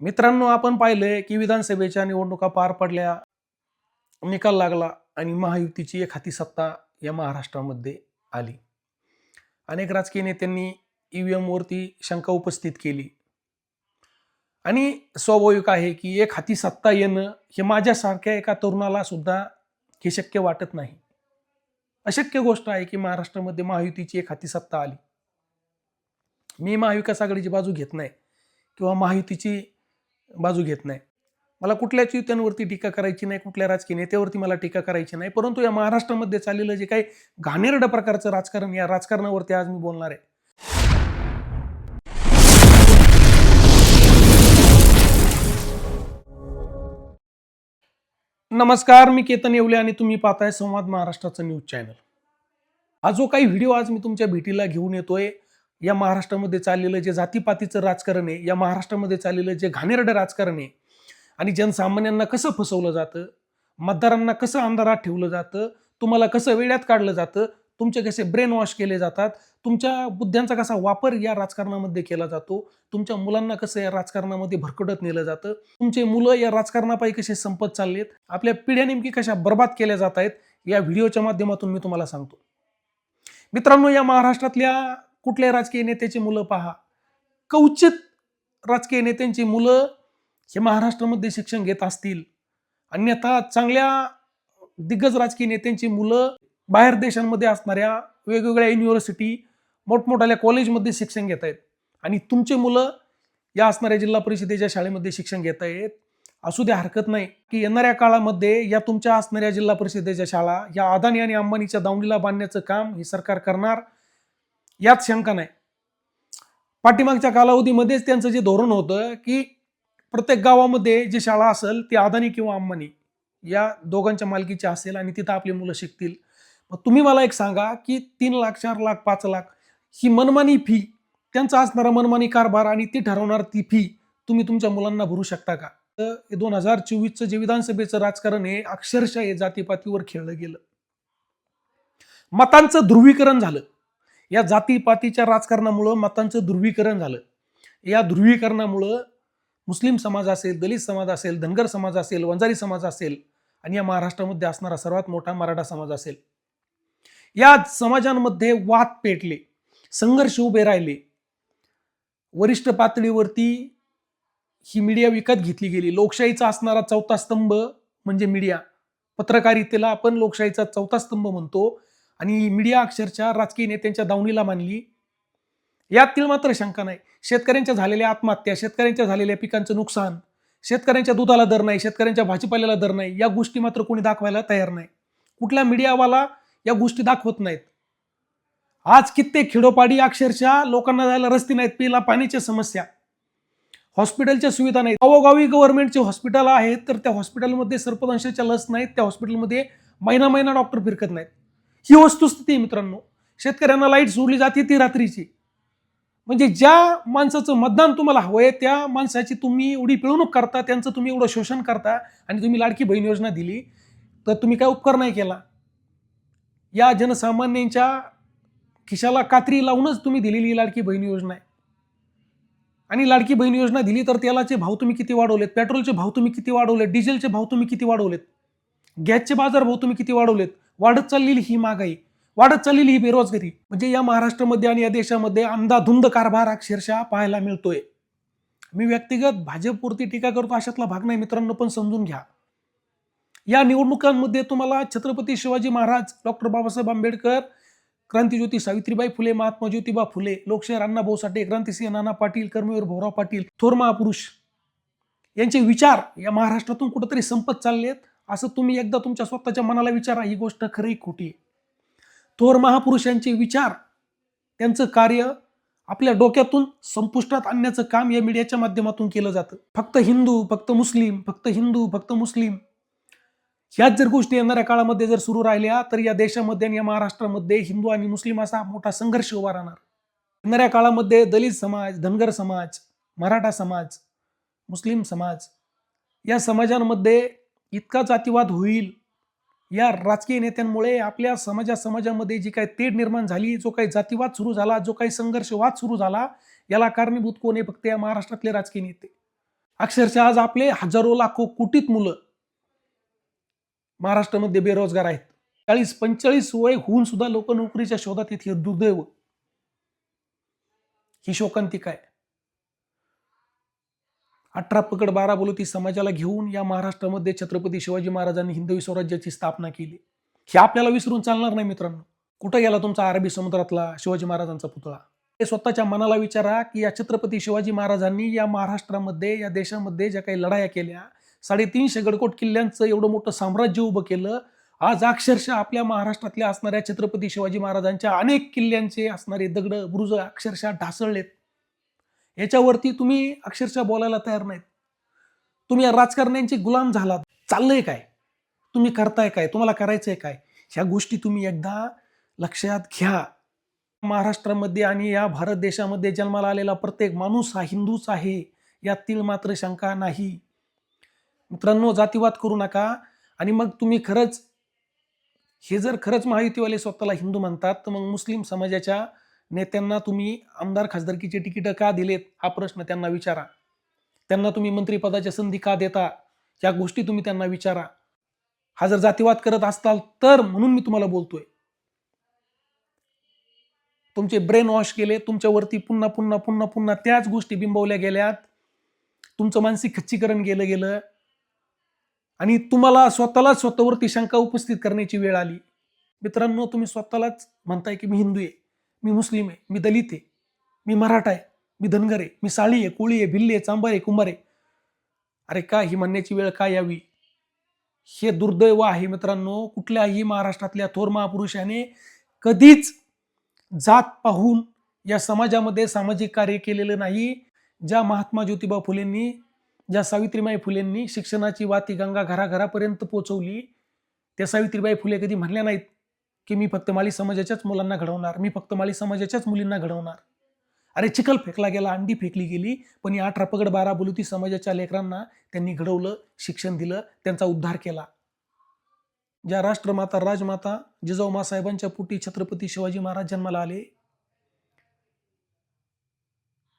मित्रांनो आपण पाहिलंय की विधानसभेच्या निवडणुका पार पडल्या निकाल लागला आणि महायुतीची एक हाती सत्ता या महाराष्ट्रामध्ये आली. अनेक राजकीय नेत्यांनी ई व्ही वरती शंका उपस्थित केली. आणि स्वाभाविक आहे की एक हाती सत्ता येणं हे माझ्यासारख्या एका तरुणाला सुद्धा हे शक्य वाटत नाही. अशक्य गोष्ट आहे की महाराष्ट्रामध्ये महायुतीची एक हाती सत्ता आली. मी महाविकास आघाडीची बाजू घेत नाही किंवा महायुतीची बाजू घेत नाही. मला कुठल्याच युत्यांवरती टीका करायची नाही कुठल्या राजकीय नेत्यावरती मला टीका करायची नाही परंतु या महाराष्ट्रामध्ये चाललेलं जे काही घाणेरडं प्रकारचं राजकारण या राजकारणावरती आज मी बोलणार आहे. नमस्कार मी केतन येवले आणि तुम्ही पाहताय संवाद महाराष्ट्राचं न्यूज चॅनल. हा जो काही व्हिडिओ आज मी तुमच्या भेटीला घेऊन येतोय या महाराष्ट्रामध्ये चाललेलं जे जातीपातीचं राजकारण आहे या महाराष्ट्रामध्ये चाललेलं जे घाणेरडं राजकारण आहे आणि जनसामान्यांना कसं फसवलं जातं मतदारांना कसं अंधारात ठेवलं जातं तुम्हाला कसं वेड्यात काढलं जातं तुमचे कसे ब्रेन वॉश केले जातात तुमच्या बुद्ध्यांचा कसा वापर या राजकारणामध्ये केला जातो तुमच्या मुलांना कसं या राजकारणामध्ये भरकटत नेलं जातं तुमचे मुलं या राजकारणापायी कसे संपत चाललेत आपल्या पिढ्या नेमकी कशा बर्बाद केल्या जात आहेत या व्हिडिओच्या माध्यमातून मी तुम्हाला सांगतो. मित्रांनो या महाराष्ट्रातल्या कुठल्या राजकीय नेत्याची मुलं पहा. कवचित राजकीय नेत्यांची मुलं हे महाराष्ट्रामध्ये शिक्षण घेत असतील. अन्यथा चांगल्या दिग्गज राजकीय नेत्यांची मुलं बाहेर देशांमध्ये असणाऱ्या वेगवेगळ्या युनिव्हर्सिटी मोठमोठ्या कॉलेजमध्ये शिक्षण घेत आहेत. आणि तुमचे मुलं या असणाऱ्या जिल्हा परिषदेच्या शाळेमध्ये शिक्षण घेत आहेत. असू द्या हरकत नाही की येणाऱ्या काळामध्ये या तुमच्या असणाऱ्या जिल्हा परिषदेच्या शाळा या अदानी आणि अंबानीच्या दावणीला बांधण्याचं काम हे सरकार करणार. यात शंका नाही. पाठीमागच्या कालावधीमध्येच त्यांचं जे धोरण होतं की प्रत्येक गावामध्ये जी शाळा असेल ती अदानी किंवा अंबानी या दोघांच्या मालकीची असेल आणि तिथं आपली मुलं शिकतील. मग तुम्ही मला एक सांगा की तीन लाख चार लाख पाच लाख ही मनमानी फी त्यांचा असणारा मनमानी कारभार आणि ती ठरवणार ती फी तुम्ही तुमच्या मुलांना भरू शकता का? तर दोन हजार चोवीसचं जे विधानसभेचं राजकारण हे अक्षरशः हे जातीपातीवर खेळलं गेलं. मतांचं ध्रुवीकरण झालं. या जातीपातीच्या राजकारणामुळं मतांचं ध्रुवीकरण झालं. या ध्रुवीकरणामुळं मुस्लिम समाज असेल दलित समाज असेल धनगर समाज असेल वंजारी समाज असेल आणि या महाराष्ट्रामध्ये असणारा सर्वात मोठा मराठा समाज असेल. या समाजांमध्ये वाद पेटले संघर्ष उभे राहिले. वरिष्ठ पातळीवरती ही मीडिया विकत घेतली गेली. लोकशाहीचा असणारा चौथा स्तंभ म्हणजे मीडिया. पत्रकारितेला आपण लोकशाहीचा चौथा स्तंभ म्हणतो. आणि मीडिया अक्षरशः राजकीय नेत्यांच्या दावणीला मानली. यातील मात्र शंका नाही. शेतकऱ्यांच्या झालेल्या आत्महत्या शेतकऱ्यांच्या झालेल्या पिकांचं नुकसान शेतकऱ्यांच्या दुधाला दर नाही शेतकऱ्यांच्या भाजीपाल्याला दर नाही या गोष्टी मात्र कोणी दाखवायला तयार नाही. कुठल्या मीडियावाला या गोष्टी दाखवत नाहीत. आज कित्येक खेडोपाडी अक्षरशः लोकांना जायला रस्ते नाहीत पिला पाण्याच्या समस्या. हॉस्पिटलच्या सुविधा नाहीत. गावोगावी गव्हर्नमेंटचे हॉस्पिटल आहेत तर त्या हॉस्पिटलमध्ये सर्पदंशाच्या लस नाहीत त्या हॉस्पिटलमध्ये महिना महिना डॉक्टर फिरकत नाहीत. ही वस्तुस्थिती आहे मित्रांनो. शेतकऱ्यांना लाइट सोडली जाते ती रात्रीची. म्हणजे ज्या माणसाचं मतदान तुम्हाला हवंय त्या माणसाची तुम्ही एवढी पिळवणूक करता त्यांचं तुम्ही एवढं शोषण करता आणि तुम्ही लाडकी बहीण योजना दिली तर तुम्ही काय उपकार नाही केला. या जनसामान्यांच्या खिशाला कात्री लावूनच तुम्ही दिलेली लाडकी बहीण योजना आहे. आणि लाडकी बहीण योजना दिली तर तेलाचे भाव तुम्ही किती वाढवलेत पेट्रोलचे भाव तुम्ही किती वाढवलेत डिझेलचे भाव तुम्ही किती वाढवलेत गॅसचे बाजार भाव तुम्ही किती वाढवलेत वाढत चाललेली ही महागाई वाढत चाललेली ही बेरोजगारी म्हणजे या महाराष्ट्रामध्ये आणि या देशामध्ये अंधाधुंद कारभार अक्षरशः पाहायला मिळतोय. मी व्यक्तिगत भाजपपुरती टीका करतो अशातला भाग नाही मित्रांनो पण समजून घ्या. या निवडणुकांमध्ये तुम्हाला छत्रपती शिवाजी महाराज डॉक्टर बाबासाहेब आंबेडकर क्रांतीज्योती सावित्रीबाई फुले महात्मा ज्योतिबा फुले लोकशाहीर अण्णाभाऊ साठे क्रांतीसिंह नाना पाटील कर्मवीर भोराव पाटील थोर महापुरुष यांचे विचार या महाराष्ट्रातून कुठेतरी संपत चाललेत. असं तुम्ही एकदा तुमच्या स्वतःच्या मनाला विचारा ही गोष्ट खरी खोटी थोर महापुरुषांचे विचार त्यांचं कार्य आपल्या डोक्यातून संपुष्टात आणण्याचं काम या मीडियाच्या माध्यमातून केलं जातं. फक्त हिंदू फक्त मुस्लिम फक्त हिंदू फक्त मुस्लिम ह्याच जर गोष्टी येणाऱ्या काळामध्ये जर सुरू राहिल्या तर या देशामध्ये आणि या महाराष्ट्रामध्ये हिंदू आणि मुस्लिम असा मोठा संघर्ष उभा राहणार. येणाऱ्या काळामध्ये दलित समाज धनगर समाज मराठा समाज मुस्लिम समाज या समाजांमध्ये इतका जातीवाद होईल. या राजकीय नेत्यांमुळे आपल्या समाजा समाजामध्ये जी काही तेढ निर्माण झाली जो काही जातीवाद सुरू झाला जो काही संघर्षवाद सुरू झाला याला कारणीभूत कोण आहे फक्त या महाराष्ट्रातले राजकीय नेते. अक्षरशः आज आपले हजारो लाखो कोटीत मुलं महाराष्ट्रामध्ये बेरोजगार आहेत. चाळीस पंचेचाळीस वय होऊन सुद्धा लोक नोकरीच्या शोधात आहेत दुर्दैव. ही शोकांतिका आहे. अठरा पकड बारा बोलती समाजाला घेऊन या महाराष्ट्रामध्ये छत्रपती शिवाजी महाराजांनी हिंदवी स्वराज्याची स्थापना केली. हे आपल्याला विसरून चालणार नाही मित्रांनो. कुठं गेला तुमचा अरबी समुद्रातला शिवाजी महाराजांचा पुतळा? ते स्वतःच्या मनाला विचारा की या छत्रपती शिवाजी महाराजांनी या महाराष्ट्रामध्ये या देशामध्ये ज्या काही लढाया केल्या साडेतीनशे गडकोट किल्ल्यांचं एवढं मोठं साम्राज्य उभं केलं आज अक्षरशः आपल्या महाराष्ट्रातल्या असणाऱ्या छत्रपती शिवाजी महाराजांच्या अनेक किल्ल्यांचे असणारे दगड बुरुज अक्षरशः ढासळलेत. याच्यावरती तुम्ही अक्षरशः बोलायला तयार नाहीत. तुम्ही या राजकारण्यांचे गुलाम झालात. चाललंय काय? तुम्ही करताय काय? तुम्हाला करायचंय काय? ह्या गोष्टी तुम्ही एकदा लक्षात घ्या. महाराष्ट्रामध्ये आणि या भारत देशामध्ये जन्माला आलेला प्रत्येक माणूस हा हिंदूच आहे. यातील मात्र शंका नाही. मित्रांनो जातीवाद करू नका. आणि मग तुम्ही खरंच हे जर खरंच महायुतीवाले स्वतःला हिंदू म्हणतात तर मग मुस्लिम समाजाच्या नेत्यांना तुम्ही आमदार खासदारकीचे तिकीटं का दिलेत? हा प्रश्न त्यांना विचारा. त्यांना तुम्ही मंत्रिपदाच्या संधी का देता? या गोष्टी तुम्ही त्यांना विचारा. हा जर जातीवाद करत असताल तर म्हणून मी तुम्हाला बोलतोय. तुमचे ब्रेन वॉश केले तुमच्यावरती पुन्हा पुन्हा पुन्हा पुन्हा त्याच गोष्टी बिंबवल्या गेल्यात. तुमचं मानसिक खच्चीकरण केलं गेलं. आणि तुम्हाला स्वतःला स्वतःवरती शंका उपस्थित करण्याची वेळ आली. मित्रांनो तुम्ही स्वतःलाच म्हणताय की मी हिंदू आहे. मी मुस्लिम आहे मी दलित आहे मी मराठा आहे मी धनगर आहे मी साळी आहे कोळी आहे भिल्ली आहे चांबार आहे कुंभार आहे. अरे का ही म्हणण्याची वेळ का यावी? हे दुर्दैव आहे मित्रांनो कुठल्याही महाराष्ट्रातल्या थोर महापुरुषाने कधीच जात पाहून या समाजामध्ये सामाजिक कार्य केलेलं नाही. ज्या महात्मा ज्योतिबा फुलेंनी ज्या सावित्रीबाई फुलेंनी शिक्षणाची वाती गंगा घराघरापर्यंत पोचवली त्या सावित्रीबाई फुले कधी म्हणल्या नाहीत. की मी फक्त माळी समाजाच्याच मुलांना घडवणार मी फक्त माळी समाजाच्याच मुलींना घडवणार. अरे चिखल फेकला गेला अंडी फेकली गेली पण या अठरा पगड बारा बोलुती समाजाच्या लेकरांना त्यांनी घडवलं शिक्षण दिलं त्यांचा उद्धार केला. ज्या राष्ट्रमाता राजमाता जिजाऊ मासाहेबांच्या पोटी छत्रपती शिवाजी महाराज जन्माला आले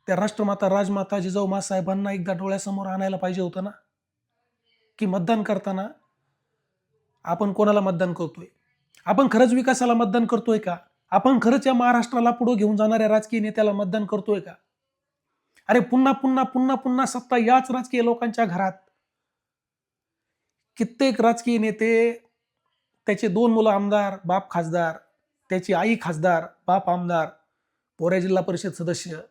त्या राष्ट्रमाता राजमाता जिजाऊ मासाहेबांना एकदा डोळ्यासमोर आणायला पाहिजे होतं ना? की मतदान करताना आपण कोणाला मतदान करतोय? आपण खरंच विकासाला मतदान करतोय का? आपण खरंच या महाराष्ट्राला पुढे घेऊन जाणाऱ्या राजकीय नेत्याला मतदान करतोय का? अरे पुन्हा पुन्हा पुन्हा पुन्हा सत्ता याच राजकीय लोकांच्या घरात. कित्येक राजकीय नेते त्याचे दोन मुलं आमदार बाप खासदार त्याची आई खासदार बाप आमदार पोऱ्या जिल्हा परिषद सदस्य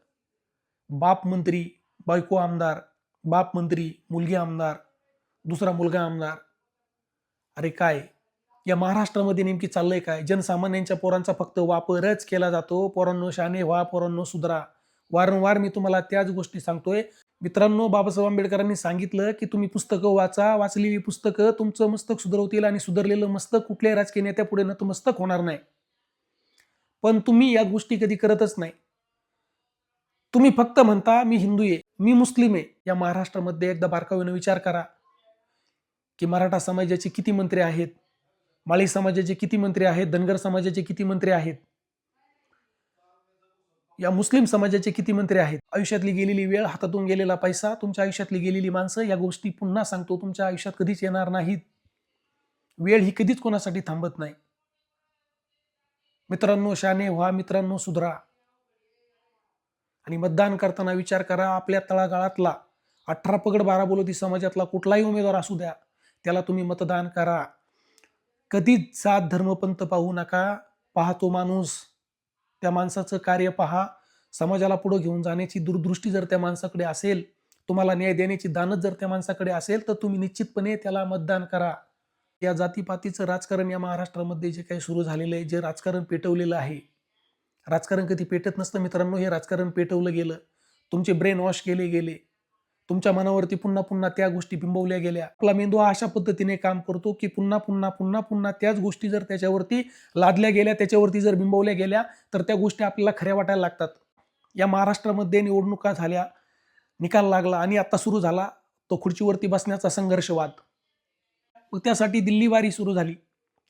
बाप मंत्री बायको आमदार बाप मंत्री मुलगी आमदार दुसरा मुलगा आमदार. अरे काय? या महाराष्ट्रामध्ये नेमकी चाललंय काय? जनसामान्यांच्या पोरांचा फक्त वापरच केला जातो. पोरांनो शाने व्हा पोरांनो सुधरा. वारंवार मी तुम्हाला त्याच गोष्टी सांगतोय. मित्रांनो बाबासाहेब आंबेडकरांनी सांगितलं की तुम्ही पुस्तकं वाचा. वाचलेली पुस्तकं तुमचं मस्तक सुधरवतील आणि सुधारलेलं मस्तक कुठल्याही राजकीय नेत्यापुढे नतमस्तक होणार नाही. पण तुम्ही या गोष्टी कधी करतच नाही. तुम्ही फक्त म्हणता मी हिंदू आहे मी मुस्लिम आहे. या महाराष्ट्रामध्ये एकदा बारकावीनं विचार करा की मराठा समाजाचे किती मंत्री आहेत? माळी समाजाचे किती मंत्री आहेत? धनगर समाजाचे किती मंत्री आहेत? या मुस्लिम समाजाचे किती मंत्री आहेत? आयुष्यातली गेलेली वेळ हातातून गेलेला पैसा तुमच्या आयुष्यातली गेलेली माणसं या गोष्टी पुन्हा सांगतो तुमच्या आयुष्यात कधीच येणार नाहीत. वेळ ही कधीच कोणासाठी थांबत नाही. मित्रांनो शाने व्हा मित्रांनो सुधरा. आणि मतदान करताना विचार करा आपल्या तळागाळातला अठरा पगड बारा बोलती समाजातला कुठलाही उमेदवार असू द्या त्याला तुम्ही मतदान करा. कधीच जात धर्मपंथ पाहू नका. पाहतो तो माणूस. त्या माणसाचं कार्य पहा. समाजाला पुढे घेऊन जाण्याची दूरदृष्टी जर त्या माणसाकडे असेल तुम्हाला न्याय देण्याची दानत जर त्या माणसाकडे असेल तर तुम्ही निश्चितपणे त्याला मतदान करा. या जातीपातीचं राजकारण या महाराष्ट्रामध्ये जे काही सुरू झालेलं आहे जे राजकारण पेटवलेलं आहे. राजकारण कधी पेटत नसतं मित्रांनो हे राजकारण पेटवलं गेलं. तुमचे ब्रेन वॉश केले गेले. तुमच्या मनावरती पुन्हा पुन्हा त्या गोष्टी बिंबवल्या गेल्या. आपला मेंदू अशा पद्धतीने काम करतो की पुन्हा पुन्हा पुन्हा पुन्हा त्याच गोष्टी जर त्याच्यावरती लादल्या गेल्या त्याच्यावरती जर बिंबवल्या गेल्या तर त्या गोष्टी आपल्याला खऱ्या वाटायला लागतात. या महाराष्ट्रामध्ये निवडणुका झाल्या निकाल लागला आणि आता सुरू झाला तो खुर्चीवरती बसण्याचा संघर्षवाद. त्यासाठी दिल्ली वारी सुरू झाली.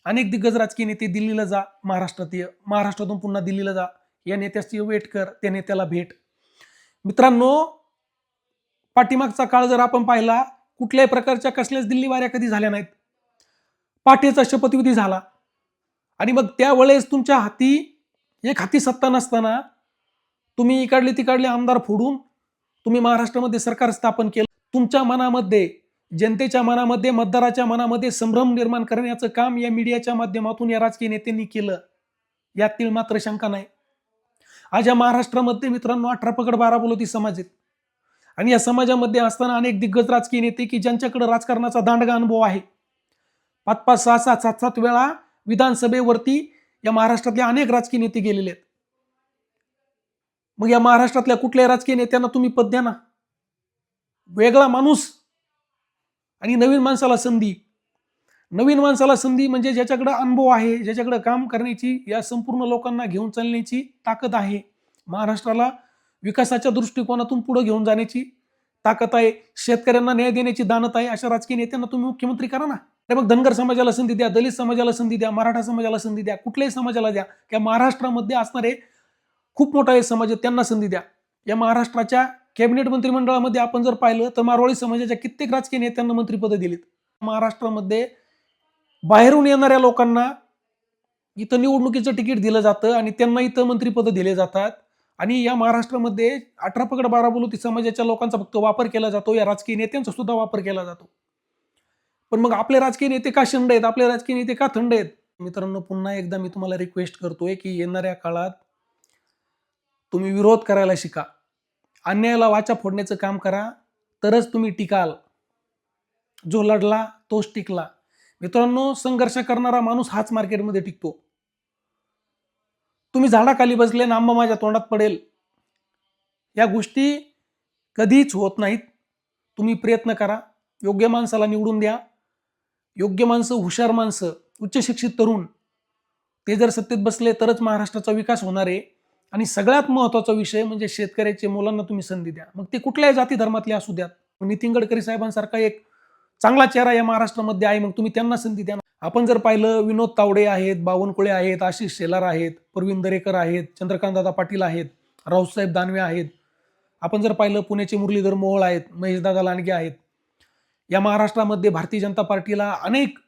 अनेक दिग्गज राजकीय नेते दिल्लीला जा महाराष्ट्रात ये. महाराष्ट्रातून पुन्हा दिल्लीला जा. या नेत्याची वेट कर त्या नेत्याला भेट. मित्रांनो पाठीमागचा काळ जर आपण पाहिला कुठल्याही प्रकारच्या कसल्याच दिल्ली वाऱ्या कधी झाल्या नाहीत. पाठीचा शपथविधी झाला. आणि मग त्यावेळेस तुमच्या हाती एक हाती सत्ता नसताना तुम्ही इकडले तिकडले आमदार फोडून तुम्ही महाराष्ट्रामध्ये सरकार स्थापन केलं. तुमच्या मनामध्ये जनतेच्या मनामध्ये मतदाराच्या मनामध्ये संभ्रम निर्माण करण्याचं काम या मीडियाच्या माध्यमातून या राजकीय नेत्यांनी केलं. यातील मात्र शंका नाही. आज या महाराष्ट्रामध्ये मित्रांनो अठरा पकड बारा बोलती समाज आहेत. आणि या समाजामध्ये असताना अनेक दिग्गज राजकीय नेते की ज्यांच्याकडे राजकारणाचा दांडगा अनुभव आहे. पाच पाच सहा सात सात सात वेळा विधानसभेवरती या महाराष्ट्रातले अनेक राजकीय नेते गेलेले आहेत. मग या महाराष्ट्रातल्या कुठल्याही राजकीय नेत्यांना तुम्ही पद द्या ना. वेगळा माणूस आणि नवीन माणसाला संधी. नवीन माणसाला संधी म्हणजे ज्याच्याकडे अनुभव आहे ज्याच्याकडे काम करण्याची या संपूर्ण लोकांना घेऊन चालण्याची ताकद आहे. महाराष्ट्राला विकासाच्या दृष्टिकोनातून पुढे घेऊन जाण्याची ताकद आहे शेतकऱ्यांना न्याय देण्याची दानत आहे अशा राजकीय नेत्यांना तुम्ही मुख्यमंत्री करा ना. अरे मग धनगर समाजाला संधी द्या दलित समाजाला संधी द्या मराठा समाजाला संधी द्या कुठल्याही समाजाला द्या किंवा महाराष्ट्रामध्ये असणारे खूप मोठा हे समाज आहे त्यांना संधी द्या. या महाराष्ट्राच्या कॅबिनेट मंत्रिमंडळामध्ये आपण जर पाहिलं तर मारवाडी समाजाच्या कित्येक राजकीय नेत्यांना मंत्रिपदं दिलीत. महाराष्ट्रामध्ये बाहेरून येणाऱ्या लोकांना इथं निवडणुकीचं तिकीट दिलं जातं आणि त्यांना इथं मंत्रिपदं दिले जातात. आणि या महाराष्ट्रामध्ये अठरा पकड बारा बोलू समाजाच्या लोकांचा फक्त वापर केला जातो या राजकीय नेत्यांचा सुद्धा वापर केला जातो. पण मग आपले राजकीय नेते का शंड आहेत? आपले राजकीय नेते का थंड आहेत? मित्रांनो पुन्हा एकदा मी तुम्हाला रिक्वेस्ट करतोय की येणाऱ्या काळात तुम्ही विरोध करायला शिका. अन्यायाला वाचा फोडण्याचं काम करा तरच तुम्ही टिकाल. जो लढला तोच टिकला. मित्रांनो संघर्ष करणारा माणूस हाच मार्केटमध्ये टिकतो. तुम्ही झाडाखाली बसले ना आंबा माझ्या तोंडात पडेल. या गोष्टी कधीच होत नाहीत. तुम्ही प्रयत्न करा. योग्य माणसाला निवडून द्या. योग्य माणसं हुशार माणसं उच्च शिक्षित तरुण ते जर सत्तेत बसले तरच महाराष्ट्राचा विकास होणार आहे. आणि सगळ्यात महत्त्वाचा विषय म्हणजे शेतकऱ्याच्या मुलांना तुम्ही संधी द्या. मग ते कुठल्याही जाती धर्मातले असू द्यात. नितीन गडकरी साहेबांसारखा एक चांगला चेहरा या महाराष्ट्रामध्ये आहे. मग तुम्ही त्यांना संधी द्या. आपण जर पाहिलं विनोद तावडे आहेत बावनकुळे आहेत आशिष शेलार आहेत प्रवीण दरेकर आहेत चंद्रकांतदादा पाटील आहेत राऊतसाहेब दानवे आहेत. आपण जर पाहिलं पुण्याचे मुरलीधर मोहोळ आहेत महेशदादा लांडगे आहेत. या महाराष्ट्रामध्ये भारतीय जनता पार्टीला अनेक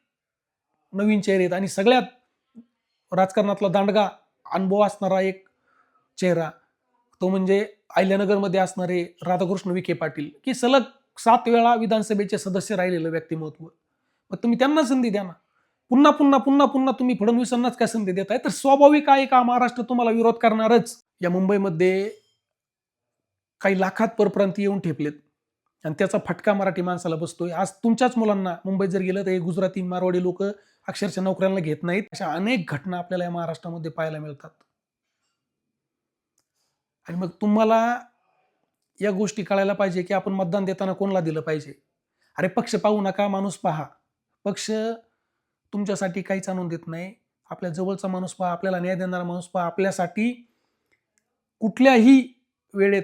नवीन चेहरे आहेत आणि सगळ्यात राजकारणातला दांडगा अनुभव असणारा एक चेहरा तो म्हणजे अहिल्यानगरमध्ये असणारे राधाकृष्ण विखे पाटील. की सलग सात वेळा विधानसभेचे सदस्य राहिलेलं व्यक्तिमत्व. मग तुम्ही त्यांना संधी द्या ना. पुन्हा पुन्हा पुन्हा पुन्हा तुम्ही फडणवीसांनाच काय संधी देताय? तर स्वाभाविक आहे का महाराष्ट्र तुम्हाला विरोध करणारच? या मुंबईमध्ये काही लाखात परप्रांती येऊन ठेपलेत. आणि त्याचा फटका मराठी माणसाला बसतोय. आज तुमच्याच मुलांना मुंबईत जर गेलं तर हे गुजराती मारवाडी लोक अक्षरशः नोकऱ्यांना घेत नाहीत. अशा अनेक घटना आपल्याला या महाराष्ट्रामध्ये पाहायला मिळतात. आणि मग तुम्हाला या गोष्टी कळायला पाहिजे की आपण मतदान देताना कोणाला दिलं पाहिजे? अरे पक्ष पाहू नका माणूस पहा. पक्ष तुमच्यासाठी काहीच आणून देत नाही. आपल्या जवळचा माणूस पहा आपल्याला न्याय देणारा माणूस पहा आपल्यासाठी कुठल्याही वेळेत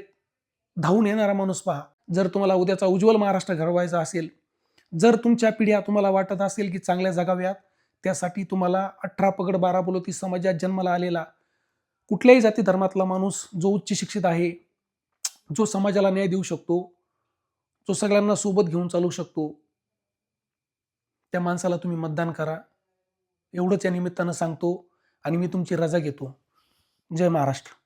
धावून येणारा माणूस पहा. जर तुम्हाला उद्याचा उज्ज्वल महाराष्ट्र घडवायचा असेल जर तुमच्या पिढ्या तुम्हाला वाटत असेल की चांगल्या जगाव्यात त्यासाठी तुम्हाला अठरा पगड बारा बोलती समाजात जन्माला आलेला कुठल्याही जाती धर्मातला माणूस जो उच्च शिक्षित आहे जो समाजाला न्याय देऊ शकतो जो सगळ्यांना सोबत घेऊन चालू शकतो त्या माणसाला तुम्ही मतदान करा. एवढंच या निमित्तानं सांगतो आणि मी तुमची रजा घेतो. जय महाराष्ट्र.